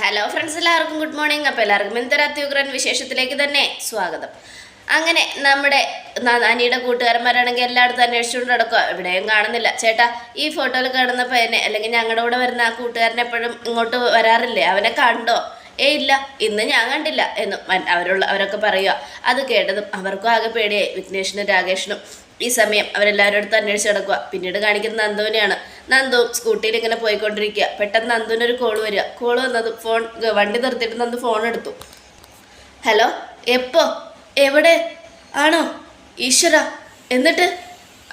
Hello friends എല്ലാവർക്കും good morning അപ്പോൾ എല്ലാവർക്കും എന്തൊരത്യുഗ്രൻ വിശേഷത്തിലേക്ക് തന്നെ സ്വാഗതം. അങ്ങനെ നമ്മുടെ അനിയുടെ കൂട്ടുകാരന്മാരാണെങ്കിൽ എല്ലായിടത്തും അന്വേഷിച്ചുകൊണ്ട് നടക്കുക. എവിടെയും കാണുന്നില്ല. ചേട്ടാ ഈ ഫോട്ടോയിൽ കാണുന്ന പയ്യനെ അല്ലെങ്കിൽ ഞങ്ങളുടെ കൂടെ വരുന്ന ആ കൂട്ടുകാരൻ എപ്പോഴും ഇങ്ങോട്ട് വരാറില്ലേ? അവനെ കണ്ടോ? ഏ ഇല്ല ഇന്ന് ഞാൻ കണ്ടില്ല എന്നും അവരുള്ള അവരൊക്കെ പറയുക. അത് കേട്ടതും അവർക്കും ആകെ പേടിയായി. വിഘ്നേഷിനും രാകേഷിനും ഈ സമയം അവരെല്ലാവരും അടുത്ത് അന്വേഷിച്ച് നടക്കുക. പിന്നീട് കാണിക്കുന്നത് നന്ദുവിനെയാണ്. നന്ദു സ്കൂട്ടിയിൽ ഇങ്ങനെ പോയിക്കൊണ്ടിരിക്കുക. പെട്ടെന്ന് നന്ദുവിന് ഒരു കോൾ വരിക. കോൾ വന്നത് ഫോൺ വണ്ടി നിർത്തിയിട്ട് നന്ദു ഫോൺ എടുത്തു. ഹലോ എപ്പോ? എവിടെ? ആണോ? ഈശ്വര. എന്നിട്ട്?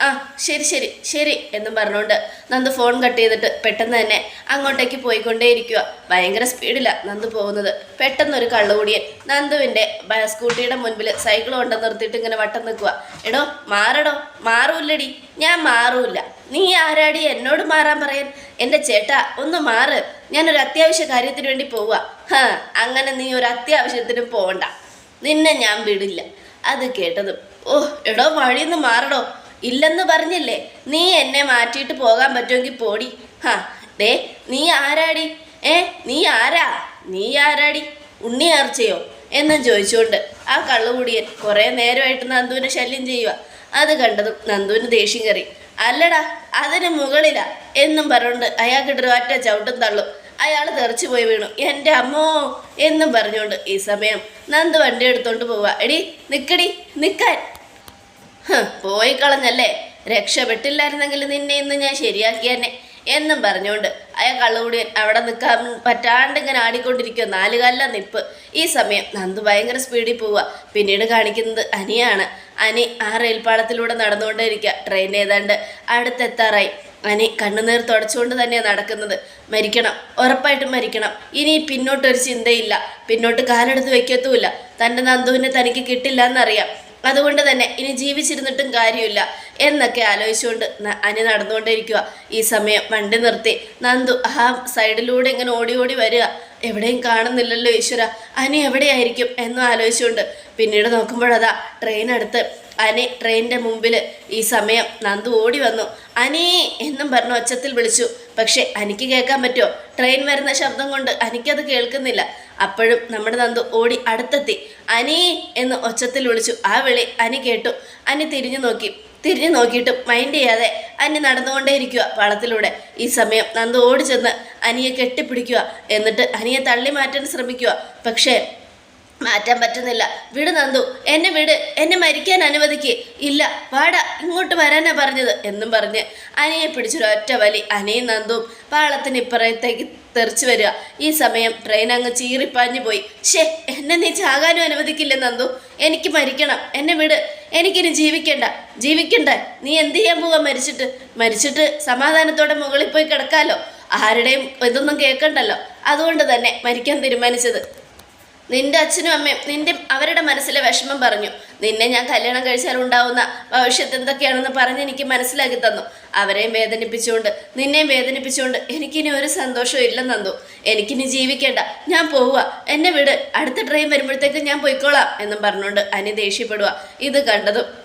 ആ ശരി ശരി ശരി എന്നും പറഞ്ഞുകൊണ്ട് നന്ദു ഫോൺ കട്ട് ചെയ്തിട്ട് പെട്ടെന്ന് തന്നെ അങ്ങോട്ടേക്ക് പോയിക്കൊണ്ടേയിരിക്കുക. ഭയങ്കര സ്പീഡിലാണ് നന്ദു പോകുന്നത്. പെട്ടെന്നൊരു കള്ളുകൂടിയൻ. നന്ദുവിന്റെ സ്കൂട്ടിയുടെ മുൻപിൽ സൈക്കിൾ കൊണ്ട് നിർത്തിയിട്ട് ഇങ്ങനെ വട്ടം നിൽക്കുക. എടോ മാറടോ മാറൂല്ലടി. ഞാൻ മാറൂല്ല. നീ ആരാടി എന്നോട് മാറാൻ പറയാൻ? എന്റെ ചേട്ടാ ഒന്ന് മാറ്. ഞാനൊരു അത്യാവശ്യ കാര്യത്തിന് വേണ്ടി പോവുക ഹാ അങ്ങനെ നീ ഒരു അത്യാവശ്യത്തിനും പോകണ്ട നിന്നെ ഞാൻ വിടില്ല. അത് കേട്ടതും ഓ എടോ വഴിന്ന് മാറടോ. ഇല്ലെന്ന് പറഞ്ഞില്ലേ? നീ എന്നെ മാറ്റിയിട്ട് പോകാൻ പറ്റുമെങ്കിൽ പോടി. ഹാ ദേ നീ ആരാടി? ഏ നീ ആരാ? നീ ആരാടി? ഉണ്ണി ആർച്ചയോ എന്നും ചോദിച്ചുകൊണ്ട് ആ കള്ളുകൂടിയൻ കുറേ നേരമായിട്ട് നന്ദുവിനെ ശല്യം ചെയ്യുക അത് കണ്ടതും നന്ദുവിന് ദേഷ്യം കയറി അല്ലടാ അതിന് മുകളിലാ എന്നും പറഞ്ഞുകൊണ്ട് അയാൾക്കിട്ടൊരു ഒറ്റ ചവിട്ടും തള്ളും. അയാൾ തെറിച്ചു പോയി വീണു. എന്റെ അമ്മോ എന്നും പറഞ്ഞുകൊണ്ട് ഈ സമയം നന്ദ് വണ്ടി എടുത്തോണ്ട് പോവാ. എടി നിക്കടി നിക്കാൻ. പോയി കളഞ്ഞല്ലേ? രക്ഷപ്പെട്ടില്ലായിരുന്നെങ്കിൽ നിന്നെ ഇന്ന് ഞാൻ ശരിയാക്കിയെന്നെ എന്നും പറഞ്ഞുകൊണ്ട് അയാൾ കള്ളുകൂടി അവിടെ നിൽക്കാൻ പറ്റാണ്ട് ഇങ്ങനെ ആടിക്കൊണ്ടിരിക്കുക നാലുകാലില നിപ്പ്. ഈ സമയം നന്ദു ഭയങ്കര സ്പീഡിൽ പോവുക പിന്നീട് കാണിക്കുന്നത് അനിയാണ്. അനി ആ റെയിൽപാളത്തിലൂടെ നടന്നുകൊണ്ടേയിരിക്കുക ട്രെയിൻ ഏതാണ്ട് അടുത്തെത്താറായി. അനി കണ്ണുനീർ തുടച്ചുകൊണ്ട് തന്നെയാണ് നടക്കുന്നത്. മരിക്കണം. ഉറപ്പായിട്ടും മരിക്കണം. ഇനി പിന്നോട്ടൊരു ചിന്തയില്ല. പിന്നോട്ട് കാലെടുത്ത് വെക്കത്തുമില്ല. തന്റെ നന്ദുവിനെ തനിക്ക് കിട്ടില്ല എന്നറിയാം അതുകൊണ്ട് തന്നെ ഇനി ജീവിച്ചിരുന്നിട്ടും കാര്യമില്ല എന്നൊക്കെ ആലോചിച്ചുകൊണ്ട് അനി നടന്നുകൊണ്ടിരിക്കുക ഈ സമയം വണ്ടി നിർത്തി. നന്ദു ആ സൈഡിലൂടെ ഇങ്ങനെ ഓടി ഓടി വരിക. എവിടെയും കാണുന്നില്ലല്ലോ ഈശ്വര. അനി എവിടെയായിരിക്കും എന്നും ആലോചിച്ചുകൊണ്ട് പിന്നീട് നോക്കുമ്പോഴതാ ട്രെയിൻ അടുത്ത്. അനി ട്രെയിനിന്റെ മുമ്പിൽ ഈ സമയം നന്ദു ഓടി വന്നു. അനി എന്നും പറഞ്ഞ് ഒച്ചത്തിൽ വിളിച്ചു. പക്ഷെ അനിക്ക് കേൾക്കാൻ പറ്റുമോ? ട്രെയിൻ വരുന്ന ശബ്ദം കൊണ്ട് അനിക്കത് കേൾക്കുന്നില്ല. അപ്പോഴും നമ്മുടെ നന്ദു ഓടി അടുത്തെത്തി. അനി എന്ന് ഒച്ചത്തിൽ വിളിച്ചു. ആ വിളി അനി കേട്ടു. അനി തിരിഞ്ഞു നോക്കി. തിരിഞ്ഞു നോക്കിയിട്ടും മൈൻഡ് ചെയ്യാതെ അനി നടന്നുകൊണ്ടേയിരിക്കുക വളത്തിലൂടെ ഈ സമയം നന്ദു ഓടി ചെന്ന് അനിയെ കെട്ടിപ്പിടിക്കുക. എന്നിട്ട് അനിയെ തള്ളി മാറ്റാൻ ശ്രമിക്കുക. പക്ഷേ മാറ്റാൻ പറ്റുന്നില്ല. വിട് നന്ദു എന്നെ വിട് എന്നെ മരിക്കാൻ അനുവദിക്ക്. ഇല്ല വാടാ ഇങ്ങോട്ട് വരാനാ പറഞ്ഞത് എന്നും പറഞ്ഞ് അനിയെ പിടിച്ചൊരു ഒറ്റ വലി അനിയും നന്ദുവും പാളത്തിന് ഇപ്പുറത്തേക്ക് തെറിച്ചു വരിക. ഈ സമയം ട്രെയിൻ അങ്ങ് ചീറിപ്പാഞ്ഞു പോയി. ഷേ എന്നെ നീ ചാകാനും അനുവദിക്കില്ല നന്ദു. എനിക്ക് മരിക്കണം. എന്നെ വിട്. എനിക്കിനി ജീവിക്കണ്ട. ജീവിക്കണ്ട. നീ എന്ത് ചെയ്യാൻ പോവാ മരിച്ചിട്ട്? മരിച്ചിട്ട് സമാധാനത്തോടെ മുകളിൽ പോയി കിടക്കാലോ. ആരുടെയും ഇതൊന്നും കേൾക്കണ്ടല്ലോ. അതുകൊണ്ട് തന്നെ മരിക്കാൻ തീരുമാനിച്ചത്. നിന്റെ അച്ഛനും അമ്മയും നിന്റെ അവരുടെ മനസ്സിലെ വിഷമം പറഞ്ഞു. നിന്നെ ഞാൻ കല്യാണം കഴിച്ചാൽ ഉണ്ടാവുന്ന ഭവിഷ്യത്ത് എന്തൊക്കെയാണെന്ന് പറഞ്ഞ് എനിക്ക് മനസ്സിലാക്കി തന്നു. അവരെയും വേദനിപ്പിച്ചുകൊണ്ട് നിന്നെയും വേദനിപ്പിച്ചുകൊണ്ട് എനിക്കിനി ഒരു സന്തോഷവും ഇല്ലെന്നു എനിക്കിനി ജീവിക്കേണ്ട. ഞാൻ പോവുക. എന്നെ വിട്. അടുത്ത ട്രെയിൻ വരുമ്പോഴത്തേക്ക് ഞാൻ പോയിക്കോളാം എന്നും പറഞ്ഞുകൊണ്ട് അനി ദേഷ്യപ്പെടുക ഇത് കണ്ടതും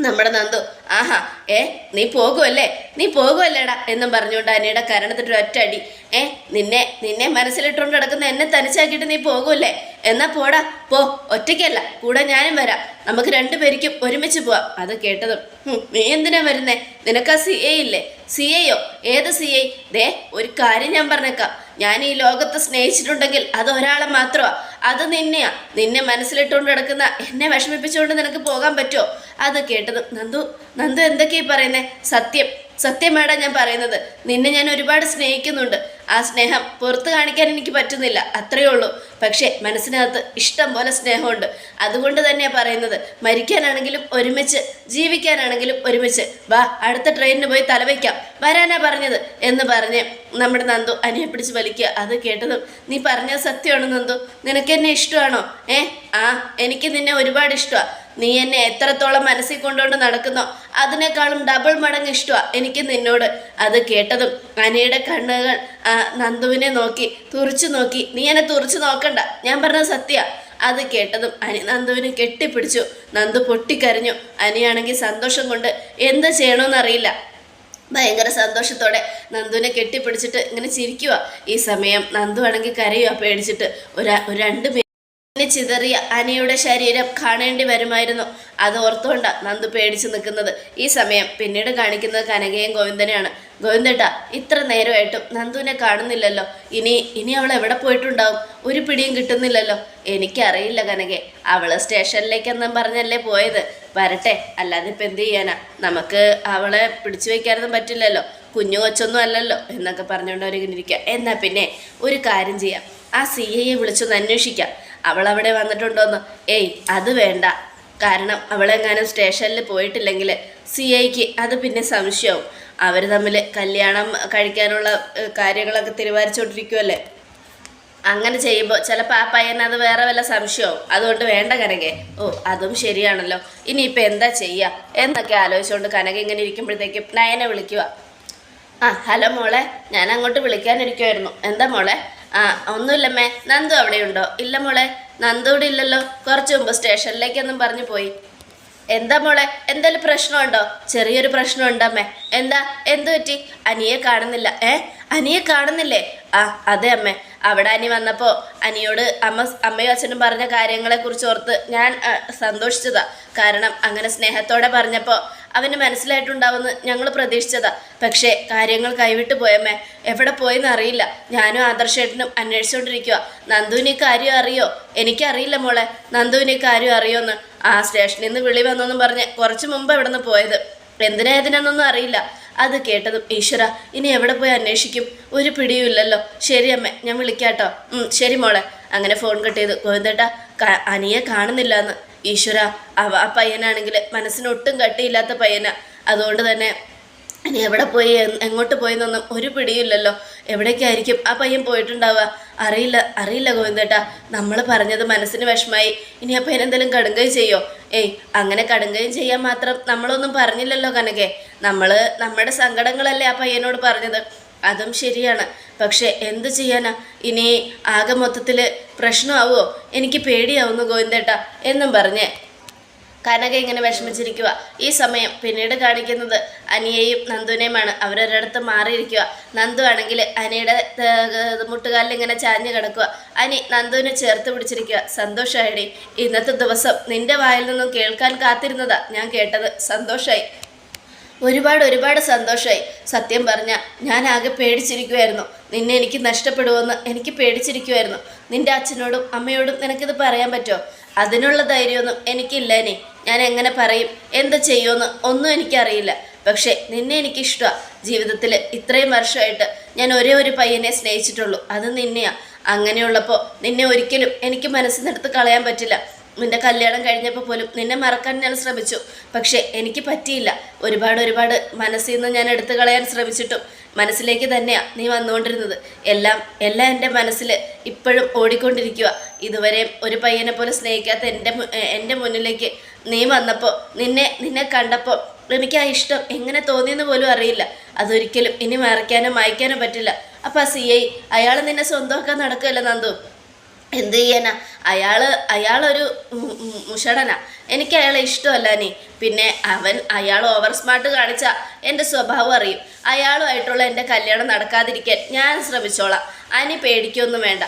നമ്മുടെ നന്ദു. ആഹാ ഏ നീ പോകുമല്ലേ നീ പോകുമല്ലേടാ എന്നും പറഞ്ഞുകൊണ്ട് അനിയുടെ കരണത്തിട്ട് ഒറ്റ അടി. ഏ നിന്നെ നിന്നെ മനസ്സിലിട്ടുകൊണ്ട് കിടക്കുന്ന എന്നെ തനിച്ചാക്കിയിട്ട് നീ പോകുമല്ലേ എന്നാ പോടാ പോ. ഒറ്റയ്ക്കല്ല കൂടെ ഞാനും വരാം. നമുക്ക് രണ്ടുപേർക്കും ഒരുമിച്ച് പോവാം. അത് കേട്ടതും "ഹും, നീ എന്തിനാ വരുന്നേ? നിനക്ക് ആ സി എ ഇല്ലേ? സി എയോ ഏത് സി ഐ? ദേ ഒരു കാര്യം ഞാൻ പറഞ്ഞേക്കാം. ഞാൻ ഈ ലോകത്ത് സ്നേഹിച്ചിട്ടുണ്ടെങ്കിൽ അത് ഒരാളെ മാത്രമാ. അത് നിന്നെയാ. നിന്നെ മനസ്സിലിട്ടുകൊണ്ട് കിടക്കുന്ന എന്നെ വിഷമിപ്പിച്ചുകൊണ്ട് നിനക്ക് പോകാൻ പറ്റുമോ അത് കേട്ടത് നന്ദു. നന്ദു എന്തൊക്കെയാ പറയുന്നേ? സത്യം. സത്യമാടാ ഞാൻ പറയുന്നത്. നിന്നെ ഞാൻ ഒരുപാട് സ്നേഹിക്കുന്നുണ്ട്. ആ സ്നേഹം പുറത്ത് കാണിക്കാൻ എനിക്ക് പറ്റുന്നില്ല. അത്രയേ ഉള്ളൂ. പക്ഷേ മനസ്സിനകത്ത് ഇഷ്ടം പോലെ സ്നേഹമുണ്ട്. അതുകൊണ്ട് തന്നെയാണ് പറയുന്നത്. മരിക്കാനാണെങ്കിലും ഒരുമിച്ച് ജീവിക്കാനാണെങ്കിലും ഒരുമിച്ച്. വാ അടുത്ത ട്രെയിനിന് പോയി തലവയ്ക്കാം വരാനാ പറഞ്ഞത് എന്ന് പറഞ്ഞ് നമ്മുടെ നന്ദു അനിയെ പിടിച്ച് വലിക്കുക. അത് കേട്ടതും നീ പറഞ്ഞത് സത്യമാണോ നന്ദു? നിനക്ക് എന്നെ ഇഷ്ടമാണോ? ഏ? ആ എനിക്ക് നിന്നെ ഒരുപാട് ഇഷ്ടമാണ് നീ എന്നെ എത്രത്തോളം മനസ്സിൽ കൊണ്ടുകൊണ്ട് നടക്കുന്നോ അതിനേക്കാളും ഡബിൾ മടങ്ങ് ഇഷ്ടമാണ് എനിക്ക് നിന്നോട്. അത് കേട്ടതും അനയുടെ കണ്ണുകൾ നന്ദുവിനെ നോക്കി തുറിച്ചു നോക്കി. നീ എന്നെ തുറിച്ചു നോക്കണ്ട. ഞാൻ പറഞ്ഞ സത്യ. അത് കേട്ടതും അനി നന്ദുവിനെ കെട്ടിപ്പിടിച്ചു. നന്ദു പൊട്ടിക്കരഞ്ഞു. അനിയാണെങ്കിൽ സന്തോഷം കൊണ്ട് എന്ത് ചെയ്യണമെന്നറിയില്ല ഭയങ്കര സന്തോഷത്തോടെ നന്ദുവിനെ കെട്ടിപ്പിടിച്ചിട്ട് ഇങ്ങനെ ചിരിക്കുക ഈ സമയം നന്ദു ആണെങ്കിൽ കരയുക പേടിച്ചിട്ട്. ഒരു രണ്ട് ചിതറിയ അനിയുടെ ശരീരം കാണേണ്ടി വരുമായിരുന്നു. അത് ഓർത്തുകൊണ്ട നന്ദു പേടിച്ചു നിൽക്കുന്നത്. ഈ സമയം പിന്നീട് കാണിക്കുന്നത് കനകയും ഗോവിന്ദനെയാണ്. ഗോവിന്ദേട്ടാ ഇത്ര നേരമായിട്ടും നന്ദുവിനെ കാണുന്നില്ലല്ലോ. ഇനി ഇനി അവൾ എവിടെ പോയിട്ടുണ്ടാവും? ഒരു പിടിയും കിട്ടുന്നില്ലല്ലോ. എനിക്കറിയില്ല കനകെ. അവൾ സ്റ്റേഷനിലേക്കെന്നും പറഞ്ഞല്ലേ പോയത്. വരട്ടെ അല്ലാതെ ഇപ്പം എന്ത് ചെയ്യാനാ? നമുക്ക് അവളെ പിടിച്ചു വയ്ക്കാനൊന്നും പറ്റില്ലല്ലോ. കുഞ്ഞു കൊച്ചൊന്നും അല്ലല്ലോ എന്നൊക്കെ പറഞ്ഞുകൊണ്ട് അവരിങ്ങനെ ഇരിക്കുക എന്നാൽ പിന്നെ ഒരു കാര്യം ചെയ്യാം. ആ സി ഐയെ വിളിച്ചൊന്ന് അന്വേഷിക്കാം. അവൾ അവിടെ വന്നിട്ടുണ്ടോന്ന്. ഏയ് അത് വേണ്ട. കാരണം അവളെങ്ങാനും സ്റ്റേഷനിൽ പോയിട്ടില്ലെങ്കിൽ സി ഐക്ക് അത് പിന്നെ സംശയവും. അവർ തമ്മിൽ കല്യാണം കഴിക്കാനുള്ള കാര്യങ്ങളൊക്കെ തീരുമാനിച്ചുകൊണ്ടിരിക്കുമല്ലേ അങ്ങനെ ചെയ്യുമ്പോൾ ചിലപ്പോൾ ആ അത് വേറെ വല്ല സംശയവും. അതുകൊണ്ട് വേണ്ട കനകെ. ഓ അതും ശരിയാണല്ലോ. ഇനിയിപ്പോൾ എന്താ ചെയ്യുക എന്നൊക്കെ ആലോചിച്ചുകൊണ്ട് കനക ഇങ്ങനെ ഇരിക്കുമ്പോഴത്തേക്കും നയനെ വിളിക്കുക ആ ഹലോ മോളെ. ഞാൻ അങ്ങോട്ട് വിളിക്കാനിരിക്കുമായിരുന്നു എന്താ മോളെ? ആ ഒന്നുമില്ലമ്മേ. നന്ദു അവിടെയുണ്ടോ? ഇല്ല മോളെ. നന്ദു ഇവിടെ ഇല്ലല്ലോ. കുറച്ച് മുമ്പ് സ്റ്റേഷനിലേക്കൊന്നും പറഞ്ഞു പോയി. എന്താ മോളെ? എന്തെങ്കിലും പ്രശ്നമുണ്ടോ? ചെറിയൊരു പ്രശ്നമുണ്ട് അമ്മേ എന്താ? എന്തു പറ്റി? അനിയെ കാണുന്നില്ല. ഏ? അനിയെ കാണുന്നില്ലേ? ആ അതെ അമ്മ. അവിടെ അനി വന്നപ്പോൾ അനിയോട് അമ്മ അമ്മയും അച്ഛനും പറഞ്ഞ കാര്യങ്ങളെക്കുറിച്ച് ഓർത്ത് ഞാൻ സന്തോഷിച്ചതാ. കാരണം അങ്ങനെ സ്നേഹത്തോടെ പറഞ്ഞപ്പോൾ അവന് മനസ്സിലായിട്ടുണ്ടാവുമെന്ന് ഞങ്ങൾ പ്രതീക്ഷിച്ചതാ. പക്ഷേ കാര്യങ്ങൾ കൈവിട്ട് പോയമ്മേ എവിടെ പോയെന്ന് അറിയില്ല. ഞാനും ആദർശേട്ടനും അന്വേഷിച്ചുകൊണ്ടിരിക്കുക നന്ദുവിന് കാര്യം അറിയോ? എനിക്കറിയില്ല മോളെ. നന്ദുവിന് കാര്യം അറിയോന്ന്. ആ സ്റ്റേഷനിൽ നിന്ന് വിളി വന്നെന്നും പറഞ്ഞ് കുറച്ച് മുമ്പ് ഇവിടെ നിന്ന് പോയത്? എന്തിനാ അറിയില്ല. അത് കേട്ടതും ഈശ്വര ഇനി എവിടെ പോയി അന്വേഷിക്കും? ഒരു പിടിയും ഇല്ലല്ലോ. ശരി അമ്മ ഞാൻ വിളിക്കാട്ടോ. ശരി മോളെ. അങ്ങനെ ഫോൺ കട്ട് ചെയ്തു ഗോവിന്ദേട്ടാ അനിയെ കാണുന്നില്ല എന്ന് ഈശ്വര ആ പയ്യനാണെങ്കിൽ മനസ്സിനൊട്ടും കട്ടിയില്ലാത്ത പയ്യന. അതുകൊണ്ട് തന്നെ ഇനി എവിടെ പോയി എങ്ങോട്ട് എങ്ങോട്ട് പോയെന്നൊന്നും ഒരു പിടിയില്ലല്ലോ. എവിടേക്കായിരിക്കും ആ പയ്യൻ പോയിട്ടുണ്ടാവുക? അറിയില്ല അറിയില്ല ഗോവിന്ദേട്ടാ. നമ്മൾ പറഞ്ഞത് മനസ്സിന് വിഷമായി. ഇനി ആ പയ്യൻ എന്തെങ്കിലും ചെയ്യോ? ഏയ് അങ്ങനെ കടുങ്കയും ചെയ്യാൻ മാത്രം നമ്മളൊന്നും പറഞ്ഞില്ലല്ലോ കനകെ. നമ്മൾ നമ്മുടെ സങ്കടങ്ങളല്ലേ ആ പയ്യനോട് പറഞ്ഞത്. അതും ശരിയാണ്. പക്ഷെ എന്തു ചെയ്യാനാ? ഇനി ആകെ മൊത്തത്തിൽ പ്രശ്നമാവുമോ എനിക്ക് പേടിയാവുന്നു ഗോവിന്ദേട്ടാ എന്നും പറഞ്ഞ്. കനക ഇങ്ങനെ വിഷമിച്ചിരിക്കുക ഈ സമയം പിന്നീട് കാണിക്കുന്നത് അനിയെയും നന്ദുവിനെയുമാണ്. അവരൊരിടത്ത് മാറിയിരിക്കുക നന്ദു ആണെങ്കിൽ അനിയുടെ മുട്ടുകാലിൽ ഇങ്ങനെ ചാഞ്ഞു കിടക്കുക അനി നന്ദുവിനെ ചേർത്ത് പിടിച്ചിരിക്കുക സന്തോഷമായിടി ഇന്നത്തെ ദിവസം നിന്റെ വായിൽ നിന്നും കേൾക്കാൻ കാത്തിരുന്നതാ ഞാൻ കേട്ടത്. സന്തോഷമായി ഒരുപാട് ഒരുപാട് സന്തോഷമായി സത്യം പറഞ്ഞ ഞാൻ ആകെ പേടിച്ചിരിക്കുമായിരുന്നു നിന്നെ എനിക്ക് നഷ്ടപ്പെടുമെന്ന് എനിക്ക് പേടിച്ചിരിക്കുമായിരുന്നു നിന്റെ അച്ഛനോടും അമ്മയോടും നിനക്കിത് പറയാൻ പറ്റുമോ അതിനുള്ള ധൈര്യമൊന്നും എനിക്കില്ലേനെ ഞാൻ എങ്ങനെ പറയും? എന്ത് ചെയ്യുമെന്ന് ഒന്നും എനിക്കറിയില്ല. പക്ഷേ നിന്നെ എനിക്കിഷ്ടമാണ് ജീവിതത്തിൽ ഇത്രയും വർഷമായിട്ട് ഞാൻ ഒരേ ഒരു പയ്യനെ സ്നേഹിച്ചിട്ടുള്ളൂ. അത് നിന്നെയാണ് അങ്ങനെയുള്ളപ്പോൾ നിന്നെ ഒരിക്കലും എനിക്ക് മനസ്സിനെടുത്ത് കളയാൻ പറ്റില്ല. നിന്റെ കല്യാണം കഴിഞ്ഞപ്പോൾ പോലും നിന്നെ മറക്കാൻ ഞാൻ ശ്രമിച്ചു. പക്ഷേ എനിക്ക് പറ്റിയില്ല. ഒരുപാട് ഒരുപാട് മനസ്സിൽ നിന്ന് ഞാൻ എടുത്തു കളയാൻ ശ്രമിച്ചിട്ടും മനസ്സിലേക്ക് തന്നെയാണ് നീ വന്നുകൊണ്ടിരുന്നത്. എല്ലാം എല്ലാം എന്റെ മനസ്സിൽ ഇപ്പോഴും ഓടിക്കൊണ്ടിരിക്കുക ഇതുവരെ ഒരു പയ്യനെ പോലെ സ്നേഹിക്കാത്ത എന്റെ എന്റെ മുന്നിലേക്ക് നീ വന്നപ്പോൾ നിന്നെ നിന്നെ കണ്ടപ്പോൾ എനിക്ക് ആ ഇഷ്ടം എങ്ങനെ തോന്നിയെന്ന് പോലും അറിയില്ല. അതൊരിക്കലും ഇനി മറയ്ക്കാനോ മായ്ക്കാനോ പറ്റില്ല. അപ്പം ആ സി ഐ അയാൾ നിന്നെ സ്വന്തമാക്കാൻ നടക്കുമല്ലോ നന്ദു? എന്ത് ചെയ്യാനാ? അയാൾ അയാളൊരു മുഷടനാ. എനിക്ക് അയാളെ ഇഷ്ടമല്ല നീ. പിന്നെ അവൻ അയാൾ ഓവർ സ്മാർട്ട് കാണിച്ച എന്റെ സ്വഭാവം അറിയും. അയാളുമായിട്ടുള്ള എന്റെ കല്യാണം നടക്കാതിരിക്കാൻ ഞാൻ ശ്രമിച്ചോളാം. അനി പേടിക്കൊന്നും വേണ്ട.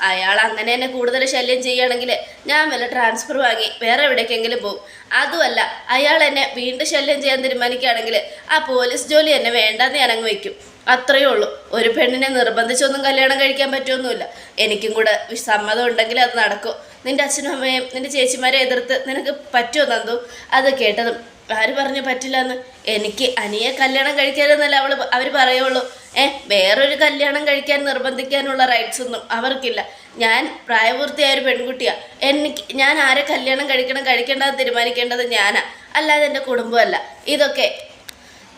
അയാൾ അങ്ങനെ എന്നെ കൂടുതൽ ശല്യം ചെയ്യുകയാണെങ്കിൽ ഞാൻ വല്ല ട്രാൻസ്ഫർ വാങ്ങി വേറെ എവിടേക്കെങ്കിലും പോകും അതുമല്ല അയാൾ എന്നെ വീണ്ടും ശല്യം ചെയ്യാൻ തീരുമാനിക്കുകയാണെങ്കിൽ ആ പോലീസ് ജോലി എന്നെ വേണ്ടെന്ന് ഞാൻ അങ്ങ് വയ്ക്കും. അത്രയേ ഉള്ളൂ. ഒരു പെണ്ണിനെ നിർബന്ധിച്ചൊന്നും കല്യാണം കഴിക്കാൻ പറ്റുമൊന്നുമില്ല എനിക്കും കൂടെ സമ്മതം ഉണ്ടെങ്കിൽ അത് നടക്കും. നിന്റെ അച്ഛനും അമ്മയും നിന്റെ ചേച്ചിമാരെ എതിർത്ത് നിനക്ക് പറ്റുമോ നന്ദു? അത് കേട്ടതും ആര് പറഞ്ഞു പറ്റില്ല എന്ന് എനിക്ക് അനിയെ കല്യാണം കഴിക്കാനെന്നല്ല അവൾ അവർ പറയുള്ളൂ. ഏ വേറൊരു കല്യാണം കഴിക്കാൻ നിർബന്ധിക്കാനുള്ള റൈറ്റ്സ് ഒന്നും അവർക്കില്ല. ഞാൻ പ്രായപൂർത്തിയായ ഒരു പെൺകുട്ടിയാ. എനിക്ക് ഞാൻ ആരെ കല്യാണം കഴിക്കണം കഴിക്കേണ്ടത് തീരുമാനിക്കേണ്ടത് ഞാനാ. അല്ലാതെ എന്റെ കുടുംബമല്ല. ഇതൊക്കെ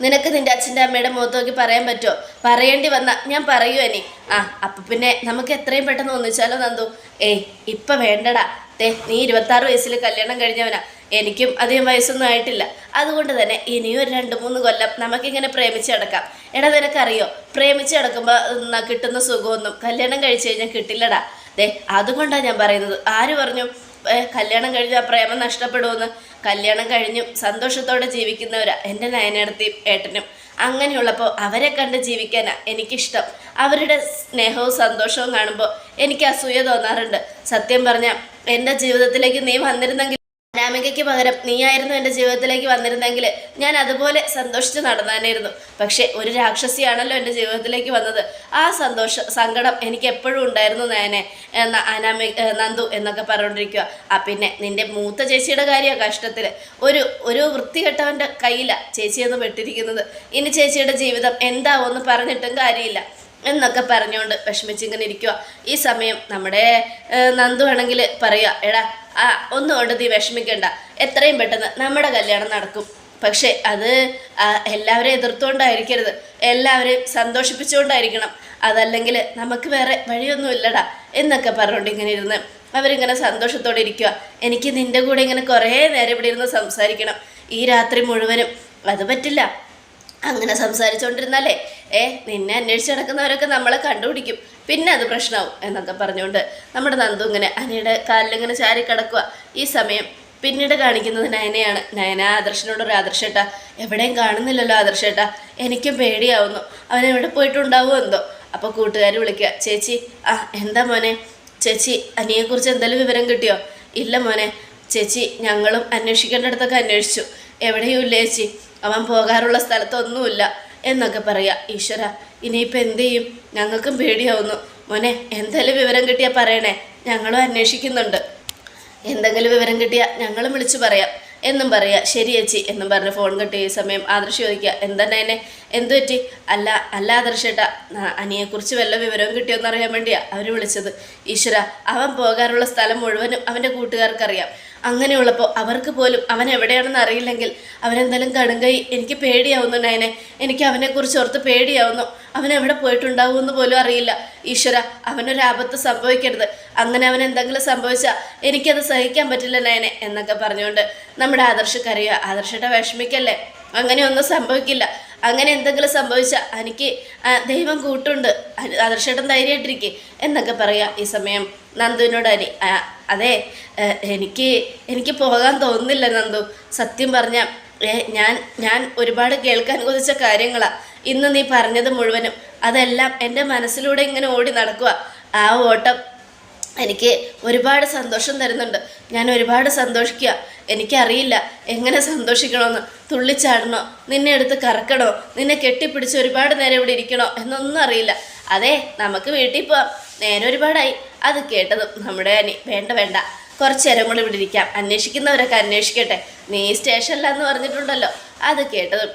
നിനക്ക് നിന്റെ അച്ഛന്റെ അമ്മയുടെ മുഖത്ത് നോക്കി പറയാൻ പറ്റുമോ പറയേണ്ടി വന്ന ഞാൻ പറയൂ അനി. ആ അപ്പം പിന്നെ നമുക്ക് എത്രയും പെട്ടെന്ന് ഒന്നിച്ചാലോ നന്ദു? ഏയ് ഇപ്പം വേണ്ടടാ. തേ നീ ഇരുപത്താറ് വയസ്സിൽ കല്യാണം കഴിഞ്ഞവനാ. എനിക്കും അധികം വയസ്സൊന്നും ആയിട്ടില്ല. അതുകൊണ്ട് തന്നെ ഇനിയും ഒരു രണ്ട് മൂന്ന് കൊല്ലം നമുക്കിങ്ങനെ പ്രേമിച്ച് കിടക്കാം. എടാ നിനക്കറിയോ? പ്രേമിച്ച് കിടക്കുമ്പോൾ കിട്ടുന്ന സുഖമൊന്നും കല്യാണം കഴിച്ച് കഴിഞ്ഞാൽ കിട്ടില്ലടാ. ദേ അതുകൊണ്ടാണ് ഞാൻ പറയുന്നത്. ആര് പറഞ്ഞു? കല്യാണം കഴിഞ്ഞ് ആ പ്രേമം നഷ്ടപ്പെടുമെന്ന്. കല്യാണം കഴിഞ്ഞും സന്തോഷത്തോടെ ജീവിക്കുന്നവരാ എന്റെ നയനടത്തിയും ഏട്ടനും. അങ്ങനെയുള്ളപ്പോൾ അവരെ കണ്ട് ജീവിക്കാനാ എനിക്കിഷ്ടം. അവരുടെ സ്നേഹവും സന്തോഷവും കാണുമ്പോൾ എനിക്ക് അസൂയ തോന്നാറുണ്ട്. സത്യം പറഞ്ഞാൽ എന്റെ ജീവിതത്തിലേക്ക് നീ വന്നിരുന്നെങ്കിൽ അനാമികയ്ക്ക് പകരം നീയായിരുന്നു എന്റെ ജീവിതത്തിലേക്ക് വന്നിരുന്നെങ്കിൽ ഞാൻ അതുപോലെ സന്തോഷിച്ച് നടന്നാനായിരുന്നു. പക്ഷേ ഒരു രാക്ഷസിയാണല്ലോ എന്റെ ജീവിതത്തിലേക്ക് വന്നത്. ആ സന്തോഷ സങ്കടം എനിക്ക് എപ്പോഴും ഉണ്ടായിരുന്നു നേനെ എന്ന അനാമി നന്ദു എന്നൊക്കെ പറഞ്ഞുകൊണ്ടിരിക്കുക. ആ പിന്നെ നിന്റെ മൂത്ത ചേച്ചിയുടെ കാര്യമാണ് കഷ്ടത്തിൽ. ഒരു ഒരു വൃത്തികെട്ടവന്റെ കയ്യിലാണ് ചേച്ചിയെന്ന് പെട്ടിരിക്കുന്നത്. ഇനി ചേച്ചിയുടെ ജീവിതം എന്താവുമെന്ന് പറഞ്ഞിട്ടും കാര്യമില്ല എന്നൊക്കെ പറഞ്ഞുകൊണ്ട് വിഷമിച്ചിങ്ങനെ ഇരിക്കുക. ഈ സമയം നമ്മുടെ നന്ദു ആണെങ്കിൽ പറയുക എടാ ആ ഒന്നും കൊണ്ട് നീ വിഷമിക്കേണ്ട. എത്രയും പെട്ടെന്ന് നമ്മുടെ കല്യാണം നടക്കും. പക്ഷേ അത് എല്ലാവരെയും എതിർത്തുകൊണ്ടായിരിക്കരുത് എല്ലാവരെയും സന്തോഷിപ്പിച്ചുകൊണ്ടായിരിക്കണം അതല്ലെങ്കിൽ നമുക്ക് വേറെ വഴിയൊന്നും ഇല്ലടാ എന്നൊക്കെ പറഞ്ഞുകൊണ്ട് ഇങ്ങനെ ഇരുന്ന് അവരിങ്ങനെ സന്തോഷത്തോടെ ഇരിക്കുക എനിക്ക് നിന്റെ കൂടെ ഇങ്ങനെ കുറേ നേരം ഇവിടെ ഇരുന്ന് സംസാരിക്കണം. ഈ രാത്രി മുഴുവനും അത് പറ്റില്ല. അങ്ങനെ സംസാരിച്ചുകൊണ്ടിരുന്നാലേ ഏ നിന്നെ അന്വേഷിച്ച് നടക്കുന്നവരൊക്കെ നമ്മളെ കണ്ടുപിടിക്കും. പിന്നെ അത് പ്രശ്നമാവും എന്നൊക്കെ പറഞ്ഞുകൊണ്ട് നമ്മുടെ നന്ദു ഇങ്ങനെ അനയുടെ കാലിലിങ്ങനെ ചാരി കിടക്കുക ഈ സമയം പിന്നീട് കാണിക്കുന്നത് നയനയാണ്. നയന ആദർശനോട് ഒരു ആദർശേട്ടാ. എവിടെയും കാണുന്നില്ലല്ലോ ആദർശേട്ടാ. എനിക്കും പേടിയാവുന്നു. അവൻ എവിടെ പോയിട്ടുണ്ടാവുമോ എന്തോ. അപ്പോൾ കൂട്ടുകാർ വിളിക്കുക. ചേച്ചി ആ എന്താ മോനെ? ചേച്ചി അനിയെക്കുറിച്ച് എന്തെങ്കിലും വിവരം കിട്ടിയോ? ഇല്ല മോനെ. ചേച്ചി ഞങ്ങളും അന്വേഷിക്കേണ്ടടുത്തൊക്കെ അന്വേഷിച്ചു. എവിടെയും ഇല്ല ചേച്ചി? അവൻ പോകാറുള്ള സ്ഥലത്തൊന്നുമില്ല എന്നൊക്കെ പറയുക ഈശ്വര ഇനിയിപ്പോൾ എന്ത് ചെയ്യും? ഞങ്ങൾക്കും പേടിയാവുന്നു. മോനെ എന്തെങ്കിലും വിവരം കിട്ടിയാൽ പറയണേ. ഞങ്ങളും അന്വേഷിക്കുന്നുണ്ട്. എന്തെങ്കിലും വിവരം കിട്ടിയാൽ ഞങ്ങളും വിളിച്ചു പറയാം. എന്നും പറയാ ശരി ചേച്ചി എന്നും പറഞ്ഞ് ഫോൺ കിട്ടിയ സമയം ആദർശ് ചോദിക്കുക എന്താണ് എന്നെ എന്തു പറ്റി? അല്ല അല്ല ആദർശേട്ടാ അനിയെക്കുറിച്ച് വല്ല വിവരവും കിട്ടിയോ അറിയാൻ വേണ്ടിയാണ് അവർ വിളിച്ചത്. ഈശ്വര അവൻ പോകാറുള്ള സ്ഥലം മുഴുവനും അവന്റെ കൂട്ടുകാർക്കറിയാം. അങ്ങനെയുള്ളപ്പോൾ അവർക്ക് പോലും അവൻ എവിടെയാണെന്ന് അറിയില്ലെങ്കിൽ അവനെന്തായാലും കടുങ്കൈ എനിക്ക് പേടിയാവുന്നു നയനെ. എനിക്ക് അവനെക്കുറിച്ച് ഓർത്ത് പേടിയാവുന്നു. അവൻ എവിടെ പോയിട്ടുണ്ടാവുമെന്ന് പോലും അറിയില്ല. ഈശ്വര അവനൊരു ആപത്ത് സംഭവിക്കരുത്. അങ്ങനെ അവൻ എന്തെങ്കിലും സംഭവിച്ചാൽ എനിക്കത് സഹിക്കാൻ പറ്റില്ല നയനെ എന്നൊക്കെ പറഞ്ഞുകൊണ്ട് നമ്മുടെ ആദർശക്കറിയുക ആദർശയുടെ വിഷമിക്കല്ലേ? അങ്ങനെയൊന്നും സംഭവിക്കില്ല. അങ്ങനെ എന്തെങ്കിലും സംഭവിച്ചാൽ എനിക്ക് ദൈവം കൂട്ടുണ്ട്. ആദർശേട്ടൻ ധൈര്യമായിട്ടിരിക്കെ. എന്നൊക്കെ പറയാം ഈ സമയം നന്ദുവിനോട് അനി അതെ എനിക്ക് എനിക്ക് പോകാൻ തോന്നുന്നില്ല നന്ദു. സത്യം പറഞ്ഞാൽ ഞാൻ ഞാൻ ഒരുപാട് കേൾക്കാൻ കൊതിച്ച കാര്യങ്ങളാണ് ഇന്ന് നീ പറഞ്ഞത് മുഴുവനും അതെല്ലാം എന്റെ മനസ്സിലൂടെ ഇങ്ങനെ ഓടി നടക്കുക ആ ഓട്ടം എനിക്ക് ഒരുപാട് സന്തോഷം തരുന്നുണ്ട്. ഞാൻ ഒരുപാട് സന്തോഷിക്കുക. എനിക്കറിയില്ല എങ്ങനെ സന്തോഷിക്കണമെന്ന്. തുള്ളിച്ചാടണോ? നിന്നെ എടുത്ത് കറക്കണോ? നിന്നെ കെട്ടിപ്പിടിച്ച് ഒരുപാട് നേരം ഇവിടെ ഇരിക്കണോ? എന്നൊന്നും അറിയില്ല. അതെ നമുക്ക് വീട്ടിൽ പോവാം. നേരം ഒരുപാടായി. അത് കേട്ടതും നമ്മുടെ അനി വേണ്ട വേണ്ട. കുറച്ച് നേരം കൂടി ഇവിടെ ഇരിക്കാം. അന്വേഷിക്കുന്നവരൊക്കെ അന്വേഷിക്കട്ടെ. നീ സ്റ്റേഷനിലാന്ന് പറഞ്ഞിട്ടുണ്ടല്ലോ. അത് കേട്ടതും.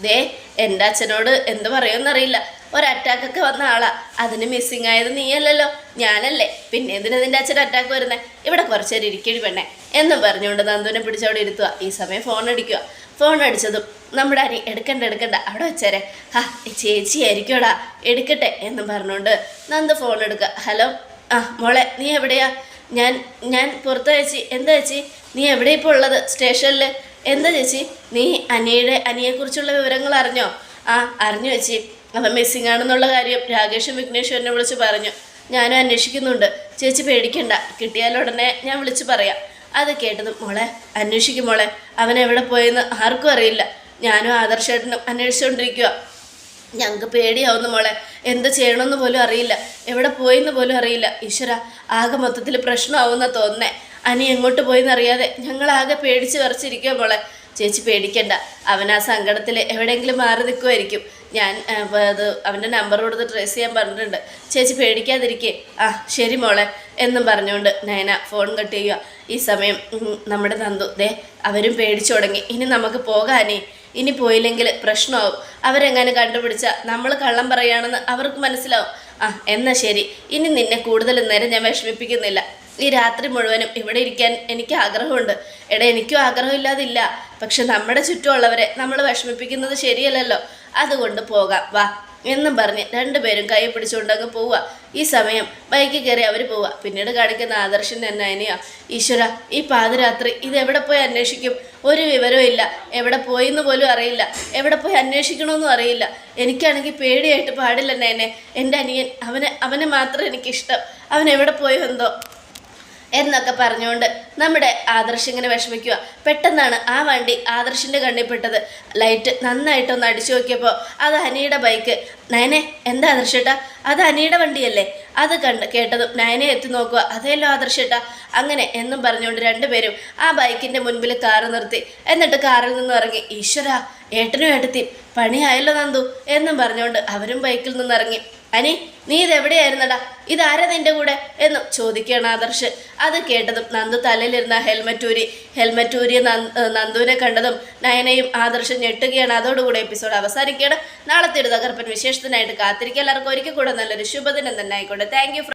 ദേ എന്റെ അച്ഛനോട് എന്ത് പറയുമെന്നറിയില്ല. ഒരു അറ്റാക്കൊക്കെ വന്ന ആളാ. അതിന് മിസ്സിങ് ആയത് നീയല്ലല്ലോ. ഞാനല്ലേ. പിന്നെ എന്തിനാ നിന്റെ അച്ഛൻ അറ്റാക്ക് വരുന്നേ? ഇവിടെ കുറച്ച് നേരം ഇരിക്കടി പെണ്ണെ. എന്നും പറഞ്ഞുകൊണ്ട് നന്ദുവിനെ പിടിച്ചവിടെ ഇരുത്തുക ഈ സമയം ഫോൺ അടിക്കുക ഫോൺ അടിച്ചതും നമ്മുടെ അനി എടുക്കണ്ട എടുക്കണ്ട. അവിടെ വെച്ചേരെ. ഹാ ചേച്ചി ആയിരിക്കോടാ എടുക്കട്ടെ എന്നും പറഞ്ഞുകൊണ്ട് നന്ദു ഫോൺ എടുക്കുക. ഹലോ. ആ മോളെ നീ എവിടെയാ? ഞാൻ ഞാൻ പുറത്ത് ചേച്ചി. എന്താ ചേച്ചി? നീ എവിടെ ഇപ്പോൾ ഉള്ളത്? സ്റ്റേഷനിൽ എന്താ ചേച്ചി? നീ അനിയുടെ അനിയെക്കുറിച്ചുള്ള വിവരങ്ങൾ അറിഞ്ഞോ? ആ അറിഞ്ഞു ചേച്ചി. അവൻ മിസ്സിംഗ് ആണെന്നുള്ള കാര്യം രാകേഷും വിഘ്നേഷും വിളിച്ച് പറഞ്ഞു. ഞാനും അന്വേഷിക്കുന്നുണ്ട്. ചേച്ചി പേടിക്കണ്ട. കിട്ടിയാലുടനെ ഞാൻ വിളിച്ച് പറയാം. അത് കേട്ടതും മോളെ അന്വേഷിക്കും മോളെ. അവൻ എവിടെ പോയെന്ന് ആർക്കും അറിയില്ല. ഞാനും ആദർശേട്ടനും അന്വേഷിച്ചുകൊണ്ടിരിക്കുക ഞങ്ങൾക്ക് പേടിയാവുന്നു മോളെ. എന്ത് ചെയ്യണമെന്ന് പോലും അറിയില്ല. എവിടെ പോയെന്ന് പോലും അറിയില്ല. ഈശ്വര ആകെ മൊത്തത്തിൽ പ്രശ്നമാവുന്ന തോന്നേ അനി എങ്ങോട്ട് പോയെന്ന് അറിയാതെ ഞങ്ങൾ ആകെ പേടിച്ച് വരച്ചിരിക്കുക മോളെ. ചേച്ചി പേടിക്കണ്ട. അവൻ ആ സങ്കടത്തിൽ എവിടെയെങ്കിലും മാറി നിൽക്കുമായിരിക്കും ഞാൻ അത് അവന്റെ നമ്പർ കൊടുത്ത് ട്രേസ് ചെയ്യാൻ പറഞ്ഞിട്ടുണ്ട്. ചേച്ചി പേടിക്കാതിരിക്കേ. ആ ശരി മോളെ എന്നും പറഞ്ഞുകൊണ്ട് നയന ഫോൺ കട്ട് ചെയ്യുക. ഈ സമയം നമ്മുടെ നന്ദു ദേ അവരും പേടിച്ചു തുടങ്ങി. ഇനി നമുക്ക് പോകാനേ. ഇനി പോയില്ലെങ്കിൽ പ്രശ്നമാവും. അവരെങ്ങനെ കണ്ടുപിടിച്ചാൽ നമ്മൾ കള്ളം പറയുകയാണെന്ന് അവർക്ക് മനസ്സിലാവും. ആ എന്നാൽ ശരി. ഇനി നിന്നെ കൂടുതൽ നേരം ഞാൻ വിഷമിപ്പിക്കുന്നില്ല. ഈ രാത്രി മുഴുവനും ഇവിടെ ഇരിക്കാൻ എനിക്ക് ആഗ്രഹമുണ്ട്. എടാ എനിക്കും ആഗ്രഹമില്ലാതില്ല. പക്ഷെ നമ്മുടെ ചുറ്റുമുള്ളവരെ നമ്മൾ വിഷമിപ്പിക്കുന്നത് ശരിയല്ലല്ലോ. അതുകൊണ്ട് പോകാം. വാ എന്നും പറഞ്ഞ് രണ്ടുപേരും കൈ പിടിച്ചുകൊണ്ടങ്ങ് പോവുക. ഈ സമയം ബൈക്കിൽ കയറി അവർ പോവുക. പിന്നീട് കാണിക്കുന്ന ആദർശൻ എന്ന അതിനെയാ ഈശ്വര ഈ പാതിരാത്രി ഇത് എവിടെ പോയി അന്വേഷിക്കും? ഒരു വിവരവും ഇല്ല. എവിടെ പോയിന്ന് പോലും അറിയില്ല. എവിടെ പോയി അന്വേഷിക്കണമെന്നും അറിയില്ല. എനിക്കാണെങ്കിൽ പേടിയായിട്ട് പാടില്ല എന്നെ എന്റെ അനിയൻ അവനെ അവനെ മാത്രം എനിക്കിഷ്ടം. അവൻ എവിടെ പോയോ എന്തോ എന്നൊക്കെ പറഞ്ഞുകൊണ്ട് നമ്മുടെ ആദർശ് ഇങ്ങനെ വിഷമിക്കുക. പെട്ടെന്നാണ് ആ വണ്ടി ആദർശിന്റെ കണ്ണിൽപ്പെട്ടത് ലൈറ്റ് നന്നായിട്ടൊന്ന് അടിച്ചു നോക്കിയപ്പോൾ അത് അനിയുടെ ബൈക്ക് നയനെ എന്താ ആദർശേട്ടാ അത് അനിയുടെ വണ്ടിയല്ലേ? അത് കണ്ട് കേട്ടതും നയനെ എത്തി നോക്കുക. അതേല്ലോ ആദർശേട്ടാ അങ്ങനെ എന്നും പറഞ്ഞുകൊണ്ട് രണ്ടുപേരും ആ ബൈക്കിന്റെ മുൻപിൽ കാറ് നിർത്തി. എന്നിട്ട് കാറിൽ നിന്ന് ഇറങ്ങി. ഈശ്വര ഏട്ടനും ഏട്ടത്തി പണിയായല്ലോ നന്ദു എന്നും പറഞ്ഞുകൊണ്ട് അവരും ബൈക്കിൽ നിന്നിറങ്ങി. അനി നീ ഇതെവിടെയായിരുന്നടാ ഇതാരാ നിന്റെ കൂടെ? എന്നും ചോദിക്കുകയാണ് ആദർശ്. അത് കേട്ടതും നന്ദു തലയിലിരുന്ന ഹെൽമറ്റ് ഊരി ഹെൽമറ്റ് ഊരിയ നന്ദുവിനെ കണ്ടതും നയനയും ആദർശ് ഞെട്ടുകയാണ്. അതോടുകൂടി എപ്പിസോഡ് അവസാനിക്കുകയാണ്. നാളത്തെ ഒരു തകർപ്പൻ വിശേഷത്തിനായിട്ട് കാത്തിരിക്കുക. എല്ലാവർക്കും ഒരിക്കൽ കൂടെ നല്ലൊരു ശുഭദിനം തന്നെ ആയിക്കോട്ടെ. താങ്ക്